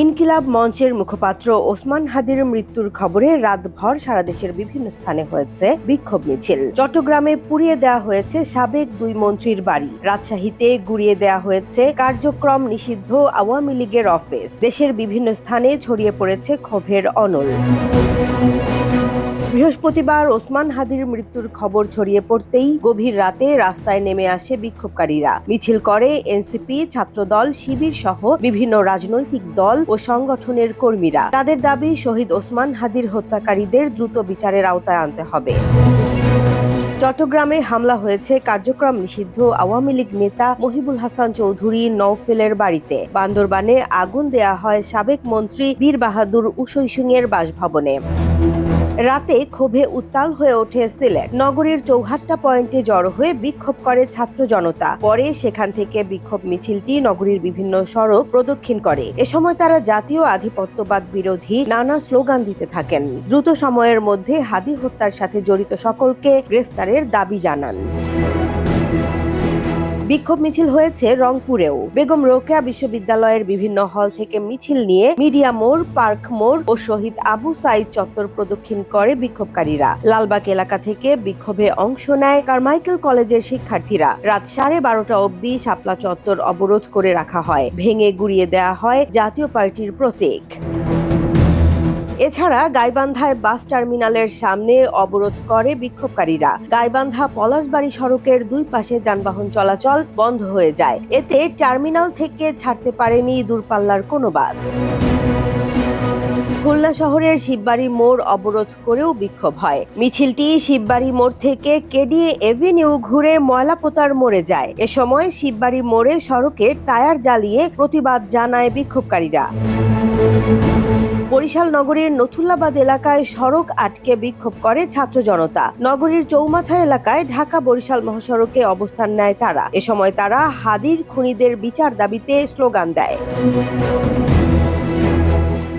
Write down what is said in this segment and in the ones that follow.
ইনকিলাব মঞ্চের মুখপাত্র ওসমান হাদির মৃত্যুর খবরে রাতভর সারা দেশের বিভিন্ন স্থানে হয়েছে বিক্ষোভ মিছিল। চট্টগ্রামে পুড়িয়ে দেওয়া হয়েছে সাবেক দুই মন্ত্রীর বাড়ি। রাজশাহীতে গুড়িয়ে দেওয়া হয়েছে কার্যক্রম নিষিদ্ধ আওয়ামী লীগের অফিস। দেশের বিভিন্ন স্থানে ছড়িয়ে পড়েছে ক্ষোভের অনল। বৃহস্পতিবার ওসমান হাদির মৃত্যুর খবর ছড়িয়ে পড়তেই গভীর রাতে রাস্তায় নেমে আসে বিক্ষোভকারীরা। মিছিল করে এনসিপি, ছাত্রদল, শিবির সহ বিভিন্ন রাজনৈতিক দল ও সংগঠনের কর্মীরা। তাদের দাবি, শহীদ ওসমান হাদির হত্যাকারীদের দ্রুত বিচারের আওতায় আনতে হবে। চট্টগ্রামে হামলা হয়েছে কার্যক্রম নিষিদ্ধ আওয়ামী লীগ নেতা মহিবুল হাসান চৌধুরী নওফেলের বাড়িতে। বান্দরবানে আগুন দেয়া হয় সাবেক মন্ত্রী বীর বাহাদুর উসই এর বাসভবনে। রাতে ক্ষোভে উত্তাল হয়ে ওঠে সিলেট। নগরীর চৌহাট্টা পয়েন্টে জড়ো হয়ে বিক্ষোভ করে ছাত্র জনতা। পরে সেখান থেকে বিক্ষোভ মিছিলটি নগরীর বিভিন্ন সড়ক প্রদক্ষিণ করে। এ সময় তারা জাতীয় আধিপত্যবাদ বিরোধী নানা স্লোগান দিতে থাকেন। দ্রুত সময়ের মধ্যে হাদি হত্যার সাথে জড়িত সকলকে গ্রেফতারের দাবি জানান। বিক্ষোভ মিছিল হয়েছে রংপুরেও। বেগম রোকেয়া বিশ্ববিদ্যালয়ের বিভিন্ন হল থেকে মিছিল নিয়ে মিডিয়া মোড়, পার্ক মোড় ও শহীদ আবু সাইদ চত্বর প্রদক্ষিণ করে বিক্ষোভকারীরা। লালবাগ এলাকা থেকে বিক্ষোভে অংশ নেয় কারমাইকেল কলেজের শিক্ষার্থীরা। রাত সাড়ে বারোটা অবধি শাপলা চত্বর অবরোধ করে রাখা হয়। ভেঙে গুড়িয়ে দেওয়া হয় জাতীয় পার্টির প্রতীক। এছাড়া গাইবান্ধায় বাস টার্মিনালের সামনে অবরোধ করে বিক্ষোভকারীরা। গাইবান্ধা পলাশবাড়ি সড়কের দুই পাশে যানবাহন চলাচল বন্ধ হয়ে যায়। এতে টার্মিনাল থেকে ছাড়তে পারেনি দূরপাল্লার কোনো বাস। খুলনা শহরের শিববাড়ি মোড় অবরোধ করেও বিক্ষোভ হয়। মিছিলটি শিববাড়ি মোড় থেকে কেডিএ এভিনিউ ঘুরে ময়লাপোতার মোড়ে যায়। এ সময় শিববাড়ি মোড়ে সড়কে টায়ার জ্বালিয়ে প্রতিবাদ জানায় বিক্ষোভকারীরা। বরিশাল নগরীর নথুল্লাবাদ এলাকায় সড়ক আটকে বিক্ষোভ করে ছাত্র জনতা। নগরীর চৌমাথা এলাকায় ঢাকা বরিশাল মহাসড়কে অবস্থান নেয় তারা। এ সময় তারা হাদির খুনিদের বিচার দাবিতে স্লোগান দেয়।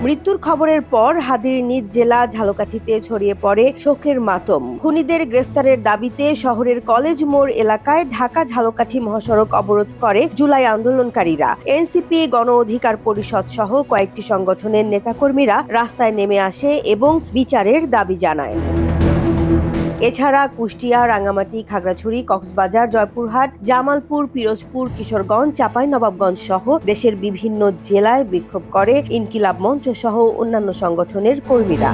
মৃত্যুর খবরের পর হাদির নিজ জেলা ঝালকাঠিতে ছড়িয়ে পড়ে শোকের মাতম। খুনিদের গ্রেফতারের দাবিতে শহরের কলেজ মোড় এলাকায় ঢাকা ঝালকাঠি মহাসড়ক অবরোধ করে জুলাই আন্দোলনকারীরা। এনসিপি গণ অধিকার পরিষদ সহ কয়েকটি সংগঠনের নেতাকর্মীরা রাস্তায় নেমে আসে এবং বিচারের দাবি জানায়। এছাড়া কুষ্টিয়া, রাঙ্গামাটি, খাগড়াছড়ি, কক্সবাজার, জয়পুরহাট, জামালপুর, পিরোজপুর, কিশোরগঞ্জ, চাপাই, নবাবগঞ্জ সহ দেশের বিভিন্ন জেলায় বিক্ষোভ করে ইনকিলাব মঞ্চ সহ অন্যান্য সংগঠনের কর্মীরা।